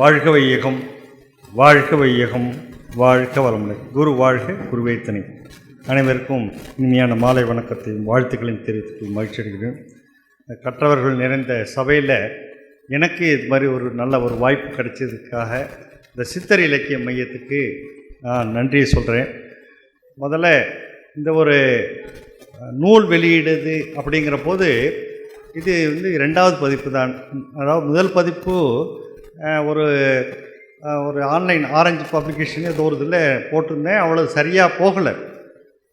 வாழ்க வையகம் வாழ்க வையகம் வாழ்க வளமுடன். குரு வாழ்க குருவேத்தனை அனைவருக்கும் இனிமையான மாலை வணக்கத்தையும் வாழ்த்துக்களையும் தெரிவித்து மகிழ்ச்சி அடைகிறேன். கற்றவர்கள் நிறைந்த சபையில் எனக்கு இது மாதிரி ஒரு நல்ல ஒரு வாய்ப்பு கிடைச்சதுக்காக இந்த சித்தர் இலக்கிய மையத்துக்கு நான் நன்றியை சொல்கிறேன் முதல்ல இந்த ஒரு நூல் வெளியிடுது அப்படிங்கிற போது இது வந்து ரெண்டாவது பதிப்பு தான். அதாவது முதல் பதிப்பு ஒரு ஒரு ஆன்லைன் ஆரஞ்சு பப்ளிகேஷன் ஏதோ ஒரு இதில் போட்டிருந்தேன். அவ்வளோ சரியாக போகலை.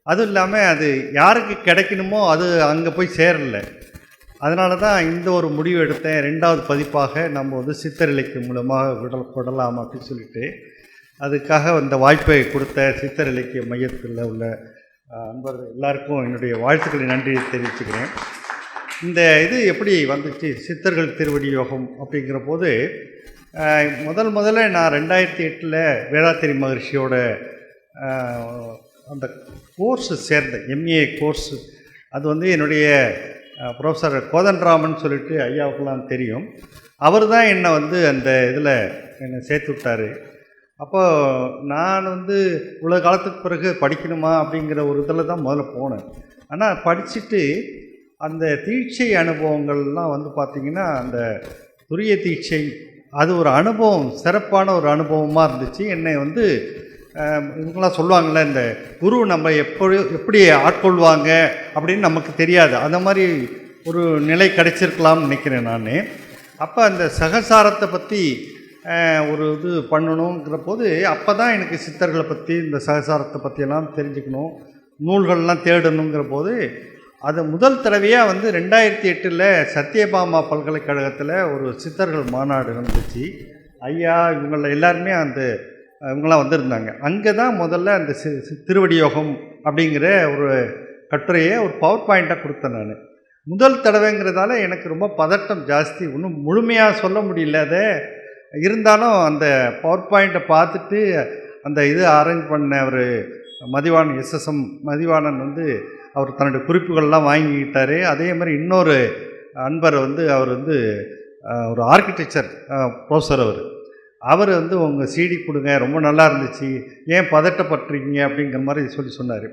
அதுவும் இல்லாமல் அது யாருக்கு கிடைக்கணுமோ அது அங்கே போய் சேரல. அதனால தான் இந்த ஒரு முடிவு எடுத்தேன். ரெண்டாவது பதிப்பாக நம்ம வந்து சித்தர் இலக்கியம் மூலமாக விடல் விடலாம் அப்படின்னு சொல்லிட்டு அதுக்காக அந்த வாய்ப்பை கொடுத்த சித்தர் இலக்கிய மையத்தில் உள்ள அன்பர் எல்லாருக்கும் என்னுடைய வாழ்த்துக்களை நன்றியை தெரிவிச்சுக்கிறேன். இந்த இது எப்படி வந்துச்சு? சித்தர்கள் திருவடி யோகம் அப்படிங்கிற போது முதல் முதல்ல நான் ரெண்டாயிரத்தி எட்டில் வேதாத்திரி மகர்ஷியோட அந்த கோர்ஸு சேர்ந்தேன். எம்ஏ கோர்ஸு அது வந்து என்னுடைய ப்ரொஃபஸர் கோதன்ராமன் சொல்லிட்டு ஐயாவுக்கெல்லாம் தெரியும். அவர் தான் என்னை வந்து அந்த இதில் என்னை சேர்த்து விட்டார். அப்போ நான் வந்து இவ்வளோ காலத்துக்கு பிறகு படிக்கணுமா அப்படிங்கிற ஒரு இதில் தான் முதல்ல போனேன். ஆனால் படிச்சுட்டு அந்த தீட்சை அனுபவங்கள்லாம் வந்து பார்த்திங்கன்னா அந்த துரிய தீட்சை அது ஒரு அனுபவம் சிறப்பான ஒரு அனுபவமாக இருந்துச்சு. என்னை வந்து இவங்களாம் சொல்லுவாங்கள்ல இந்த குரு நம்ம எப்படி எப்படி ஆட்கொள்வாங்க அப்படின்னு நமக்கு தெரியாது. அந்த மாதிரி ஒரு நிலை கிடைச்சிருக்கலாம்னு நினைக்கிறேன் நான். அப்போ அந்த சகசாரத்தை பற்றி ஒரு இது பண்ணணுங்கிற போது அப்போ தான் எனக்கு சித்தர்களை பற்றி இந்த சகசாரத்தை பற்றியெல்லாம் தெரிஞ்சுக்கணும். நூல்கள்லாம் தேடணுங்கிற போது அது முதல் தடவையாக வந்து ரெண்டாயிரத்தி எட்டில் சத்யபாமா பல்கலைக்கழகத்தில் ஒரு சித்தர்கள் மாநாடு நடந்துச்சு. ஐயா இவங்கள எல்லாருமே அந்த இவங்களாம் வந்திருந்தாங்க. அங்கே தான் முதல்ல அந்த சி திருவடியோகம் அப்படிங்கிற ஒரு கட்டுரையை ஒரு பவர் பாயிண்ட்டாக கொடுத்தேன் நான். முதல் தடவைங்கிறதால எனக்கு ரொம்ப பதட்டம் ஜாஸ்தி. ஒன்றும் முழுமையாக சொல்ல முடியல அதை. இருந்தாலும் அந்த பவர் பாயிண்ட்டை பார்த்துட்டு அந்த இது அரேஞ்ச் பண்ண ஒரு மதிவான் எஸ்எஸ்எம் மதிவாணன் வந்து அவர் தன்னுடைய குறிப்புகள்லாம் வாங்கிக்கிட்டார். அதே மாதிரி இன்னொரு அன்பர் வந்து அவர் வந்து ஒரு ஆர்கிடெக்சர் ப்ரொஃபஸர் அவர். அவர் வந்து உங்கள் சிடி கொடுங்க ரொம்ப நல்லா இருந்துச்சு. ஏன் பதட்டப்பட்டுறீங்க அப்படிங்கிற மாதிரி சொல்லி சொன்னார்.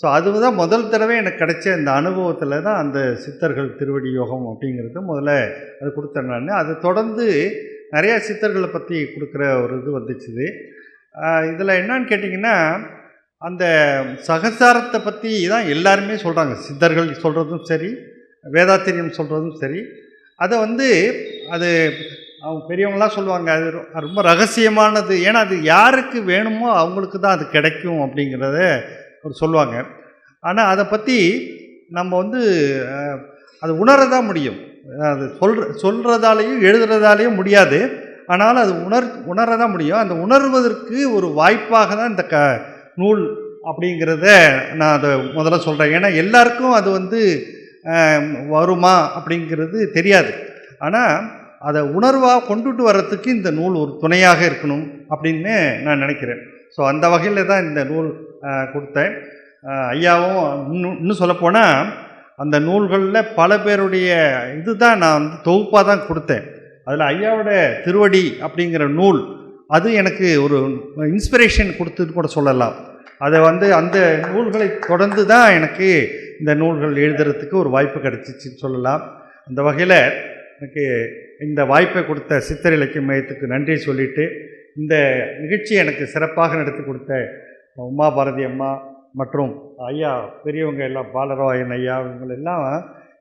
ஸோ அதுதான் முதல் தடவை எனக்கு கிடைச்ச இந்த அனுபவத்தில் தான் அந்த சித்தர்கள் திருவடி யோகம் அப்படிங்கிறது முதல்ல அது கொடுத்தேன் நான். அதை தொடர்ந்து நிறையா சித்தர்களை பற்றி கொடுக்குற ஒரு இது வந்துச்சுது. இதில் என்னன்னு கேட்டிங்கன்னா அந்த சகசாரத்தை பற்றி தான் எல்லாருமே சொல்கிறாங்க சித்தர்கள் சொல்கிறதும் சரி வேதாத்திரியம் சொல்கிறதும் சரி. அதை வந்து அது அவங்க பெரியவங்களாம் சொல்லுவாங்க அது ரொம்ப ரகசியமானது. ஏன்னா அது யாருக்கு வேணுமோ அவங்களுக்கு தான் அது கிடைக்கும் அப்படிங்கிறத ஒரு சொல்லுவாங்க. ஆனால் அதை பற்றி நம்ம வந்து அது உணர தான் முடியும். அது சொல்ற சொல்கிறதாலையும் எழுதுறதாலையும் முடியாது. ஆனால் அது உணர் உணர தான் முடியும். அந்த உணர்வதற்கு ஒரு வாய்ப்பாக தான் இந்த க நூல் அப்படிங்கிறத நான் அதை முதல்ல சொல்கிறேன் ஏன்னா எல்லாருக்கும் அது வந்து வருமா அப்படிங்கிறது தெரியாது. ஆனால் அதை உணர்வாக கொண்டுட்டு வர்றதுக்கு இந்த நூல் ஒரு துணையாக இருக்கணும் அப்படின்னு நான் நினைக்கிறேன். ஸோ அந்த வகையில் தான் இந்த நூல் கொடுத்தேன். ஐயாவும் இன்னும் இன்னும் சொல்லப்போனால் அந்த நூல்களில் பல பேருடைய இதுதான் நான் வந்து தொகுப்பாக தான் கொடுத்தேன். அதில் ஐயாவோட திருவடி அப்படிங்கிற நூல் அது எனக்கு ஒரு இன்ஸ்பிரேஷன் கொடுத்துன்னு கூட சொல்லலாம். அதை வந்து அந்த நூல்களை தொடர்ந்து தான் எனக்கு இந்த நூல்கள் எழுதுறதுக்கு ஒரு வாய்ப்பு கிடைச்சிச்சின்னு சொல்லலாம். அந்த வகையில் எனக்கு இந்த வாய்ப்பை கொடுத்த சித்தர் இலக்கிய மையத்துக்கு நன்றி சொல்லிட்டு இந்த நிகழ்ச்சியை எனக்கு சிறப்பாக நடத்தி கொடுத்த உமா பாரதி அம்மா மற்றும் ஐயா பெரியவங்க எல்லாம் பாலராயன் ஐயா இவங்க எல்லாம்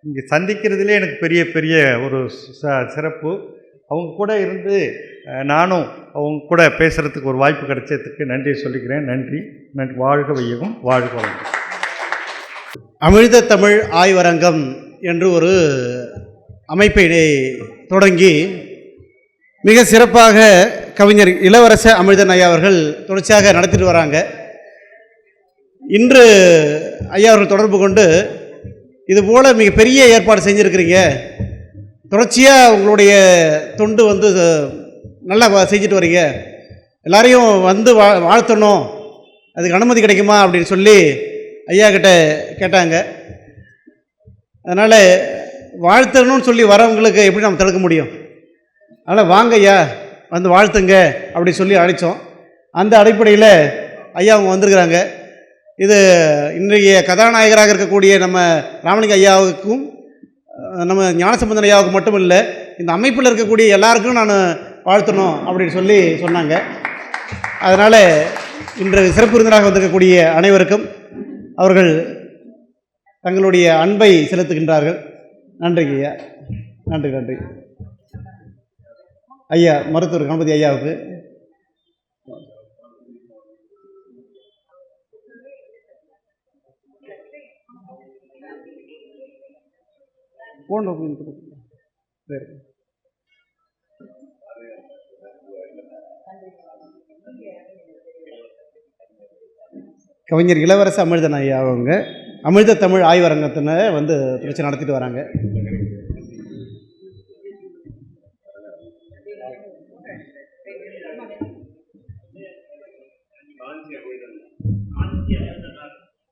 இங்கே சந்திக்கிறதுலே எனக்கு பெரிய பெரிய ஒரு ச- சிறப்பு. அவங்க கூட இருந்து நானும் அவங்க கூட பேசுகிறதுக்கு ஒரு வாய்ப்பு கிடைச்சதுக்கு நன்றி சொல்லிக்கிறேன். நன்றி. நன்றி. வாழ்க வையகம். வாழ்க வளம் அமிழ்த தமிழ் ஆய்வரங்கம் என்று ஒரு அமைப்பை தொடங்கி மிக சிறப்பாக கவிஞர் இளவரச அமிழ்தன் ஐயா அவர்கள் தொடர்ச்சியாக நடத்திட்டு வராங்க. இன்று ஐயா அவர்கள் தொடர்பு கொண்டு இதுபோல் மிகப்பெரிய ஏற்பாடு செஞ்சுருக்கிறீங்க. தொடர்ச்சியாக உங்களுடைய தொண்டு வந்து நல்லா வ- செஞ்சுட்டு வரீங்க. எல்லாரையும் வந்து வா வாழ்த்தணும். அதுக்கு அனுமதி கிடைக்குமா அப்படின்னு சொல்லி ஐயா கிட்ட கேட்டாங்க. அதனால் வாழ்த்தணும்னு சொல்லி வரவங்களுக்கு எப்படி நம்ம தடுக்க முடியும்? அதனால் வாங்க ஐயா வந்து வாழ்த்துங்க அப்படின்னு சொல்லி அழைச்சோம். அந்த அடிப்படையில் ஐயா அவங்க வந்திருக்கிறாங்க. இது இன்றைய கதாநாயகராக இருக்கக்கூடிய நம்ம ராமலிங்க ஐயாவுக்கும் நம்ம ஞானசம்பந்தன் ஐயாவுக்கு மட்டும் இல்லை இந்த அமைப்பில் இருக்கக்கூடிய எல்லாருக்கும் நான் வாழ்த்தணும் அப்படின்னு சொல்லி சொன்னாங்க. அதனால் இன்று சிறப்பு விருந்தினராக வந்திருக்கக்கூடிய அனைவருக்கும் அவர்கள் தங்களுடைய அன்பை செலுத்துகின்றார்கள். நன்றிங்க ஐயா. நன்றி நன்றி. ஐயா மருத்துவர் கணபதி ஐயாவுக்கு. போன் சரி. கவிஞர் இளவரசு அமிர்தன் ஐயா அவங்க அமிழ்த தமிழ் ஆய்வரங்கத்தின வந்து பிரச்சனை நடத்திட்டு வராங்க.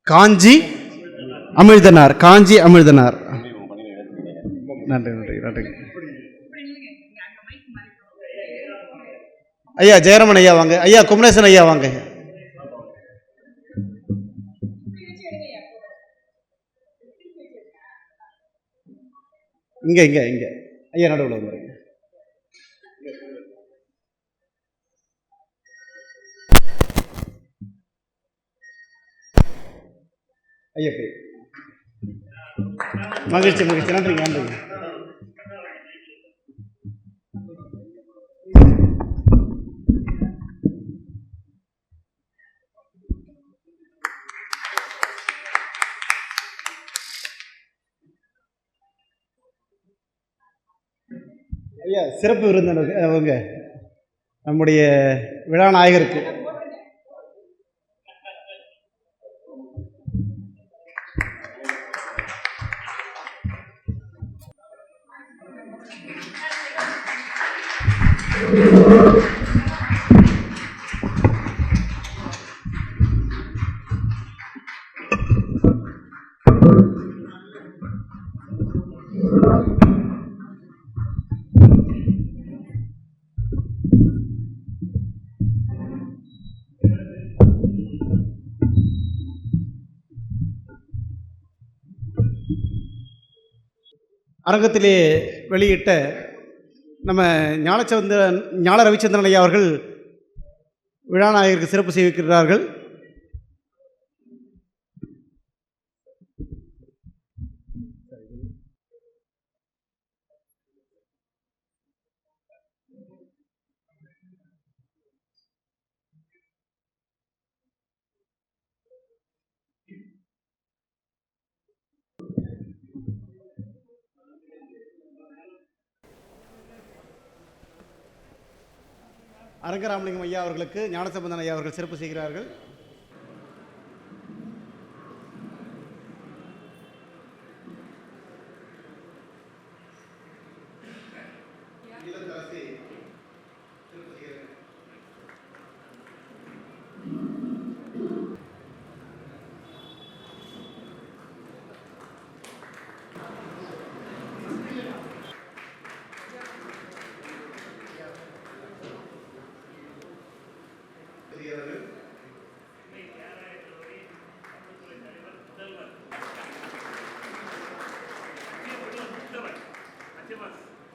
காஞ்சி அமிழ்தனார் காஞ்சி அமிழ்தனார் நன்றி நன்றி நன்றி. ஐயா ஜெயரமன் ஐயா வாங்க. ஐயா குமரேசன் ஐயா வாங்க. இங்க இங்க இங்க. ஐயா நடுவில் வந்துருங்க ஐயா மகிழ்ச்சி மகிழ்ச்சி. நன்றிங்க நன்றிங்க. ஐயா சிறப்பு விருந்தினர் அவங்க நம்முடைய விழா நாயகருக்கு. அரங்கத்திலே வெளியிட்ட நம்ம ஞானச்சந்திரன் ஞான ரவிச்சந்திரன் ஐயா அவர்கள் விழாநாயகருக்கு சிறப்பு செய்விக்கிறார்கள். அரங்கராமலிங்கம் ஐயா அவர்களுக்கு ஞானசம்பந்தன் ஐயா அவர்கள் சிறப்பு செய்கிறார்கள். இல்லத்தரசி